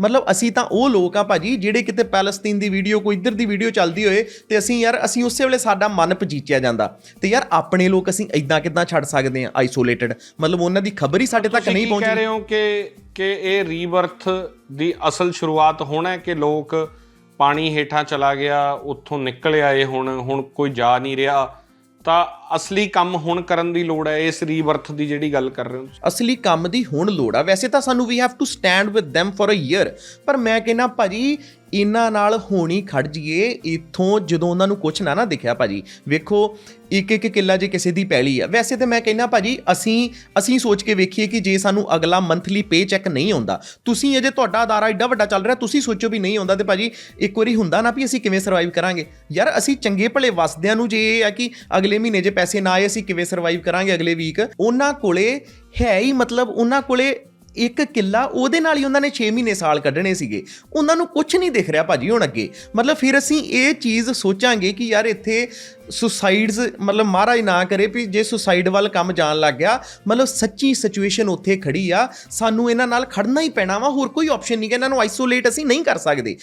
ਮਤਲਬ ਅਸੀਂ ਤਾਂ ਉਹ ਲੋਕ ਆ ਭਾਜੀ ਜਿਹੜੇ ਕਿਤੇ ਪੈਲਸਤੀਨ ਦੀ ਵੀਡੀਓ ਕੋਈ ਇੱਧਰ ਦੀ ਵੀਡੀਓ ਚੱਲਦੀ ਹੋਏ ਤੇ ਅਸੀਂ ਯਾਰ ਅਸੀਂ ਉਸੇ ਵੇਲੇ ਸਾਡਾ ਮਨ ਪਜੀਚਿਆ ਜਾਂਦਾ। ਤੇ ਯਾਰ ਆਪਣੇ ਲੋਕ ਅਸੀਂ ਇਦਾਂ ਕਿਦਾਂ ਛੱਡ ਸਕਦੇ ਆ ਆਈਸੋਲੇਟਡ ਮਤਲਬ ਉਹਨਾਂ ਦੀ ਖਬਰ ਹੀ ਸਾਡੇ ਤੱਕ ਤੁਸੀਂ ਨਹੀਂ ਕੀ ਕਹਿ ਪਹੁੰਚੀ। ਰਹੇ ਹੋ ਕਿ ਕਿ ਇਹ ਰੀਬਰਥ ਦੀ ਅਸਲ ਸ਼ੁਰੂਆਤ ਹੋਣਾ ਹੈ ਕਿ ਲੋਕ ਪਾਣੀ ਹੇਠਾਂ ਚਲਾ ਗਿਆ ਉੱਥੋਂ ਨਿਕਲ ਆਏ ਹੁਣ ਹੁਣ ਕੋਈ ਜਾ ਨਹੀਂ ਰਿਹਾ? ਤਾਂ ਅਸਲੀ ਕੰਮ ਹੁਣ ਕਰਨ ਦੀ ਲੋੜ ਹੈ, ਇਸ ਰੀਬਰਥ ਦੀ ਜਿਹੜੀ ਗੱਲ ਕਰ ਰਹੇ ਹੋ ਤੁਸੀਂ। ਅਸਲੀ ਕੰਮ ਦੀ ਹੁਣ ਲੋੜ ਆ। ਵੈਸੇ ਤਾਂ ਸਾਨੂੰ ਵੀ have to stand with them for a year ਪਰ ਮੈਂ ਕਹਿੰਨਾ ਭਾਜੀ, ਇਹਨਾਂ ਨਾਲ ਹੋਣੀ ਖੜ ਜੀਏ ਇਥੋਂ ਜਦੋਂ ਉਹਨਾਂ ਨੂੰ ਕੁਝ ਨਾ ਨਾ ਦਿਖਿਆ ਭਾਜੀ। ਵੇਖੋ ਇੱਕ ਇੱਕ ਕਿੱਲਾ ਜੇ ਕਿਸੇ ਦੀ ਪੈਲੀ ਆ। ਵੈਸੇ ਤੇ ਮੈਂ ਕਹਿੰਨਾ ਭਾਜੀ, ਅਸੀਂ ਅਸੀਂ ਸੋਚ ਕੇ ਵੇਖੀਏ ਕਿ ਜੇ ਸਾਨੂੰ ਅਗਲਾ ਮੰਥਲੀ ਪੇ ਚੈੱਕ ਨਹੀਂ ਆਉਂਦਾ, ਤੁਸੀਂ ਅਜੇ ਤੁਹਾਡਾ ਅਦਾਰਾ ਏਡਾ ਵੱਡਾ ਚੱਲ ਰਿਹਾ, ਤੁਸੀਂ ਸੋਚੋ ਵੀ ਨਹੀਂ ਆਉਂਦਾ ਤੇ ਭਾਜੀ, ਇੱਕ ਵਾਰੀ ਹੁੰਦਾ ਨਾ ਵੀ ਅਸੀਂ ਕਿਵੇਂ ਸਰਵਾਈਵ ਕਰਾਂਗੇ। ਯਾਰ, ਅਸੀਂ ਚੰਗੇ ਭਲੇ ਵਸਦਿਆਂ ਨੂੰ ਜੇ ਇਹ ਆ ਕਿ ਅਗਲੇ ਮਹੀਨੇ ਜੇ ਪੈਸੇ ਨਾ ਆਏ, ਅਸੀਂ ਕਿਵੇਂ ਸਰਵਾਈਵ ਕਰਾਂਗੇ ਅਗਲੇ ਵੀਕ ਉਹਨਾਂ ਕੋਲੇ ਹੈ ਹੀ ਮਤਲਬ ਉਹਨਾਂ ਕੋਲੇ ਇੱਕ ਕਿੱਲਾ, ਉਹਦੇ ਨਾਲ ਹੀ ਉਹਨਾਂ ਨੇ 6 ਮਹੀਨੇ ਸਾਲ ਕੱਢਣੇ ਸੀਗੇ। ਉਹਨਾਂ ਨੂੰ ਕੁਝ ਨਹੀਂ ਦਿਖ ਰਿਹਾ ਭਾਜੀ ਹੁਣ ਅੱਗੇ। ਮਤਲਬ ਫਿਰ ਅਸੀਂ ਇਹ ਚੀਜ਼ ਸੋਚਾਂਗੇ ਕਿ ਯਾਰ ਇੱਥੇ ਸੁਸਾਈਡਸ ਮਤਲਬ ਮਹਾਰਾਜ ਨਾ ਕਰੇ ਵੀ ਜੇ ਸੁਸਾਈਡ ਵੱਲ ਕੰਮ ਜਾਣ ਲੱਗ ਗਿਆ, ਮਤਲਬ ਸੱਚੀ ਸਿਚੁਏਸ਼ਨ ਉੱਥੇ ਖੜੀ ਆ। ਸਾਨੂੰ ਇਹਨਾਂ ਨਾਲ ਖੜਨਾ ਹੀ ਪੈਣਾ ਵਾ, ਹੋਰ ਕੋਈ ਆਪਸ਼ਨ ਨਹੀਂ ਕਿ ਇਹਨਾਂ ਨੂੰ ਆਈਸੋਲੇਟ ਅਸੀਂ ਨਹੀਂ ਕਰ ਸਕਦੇ।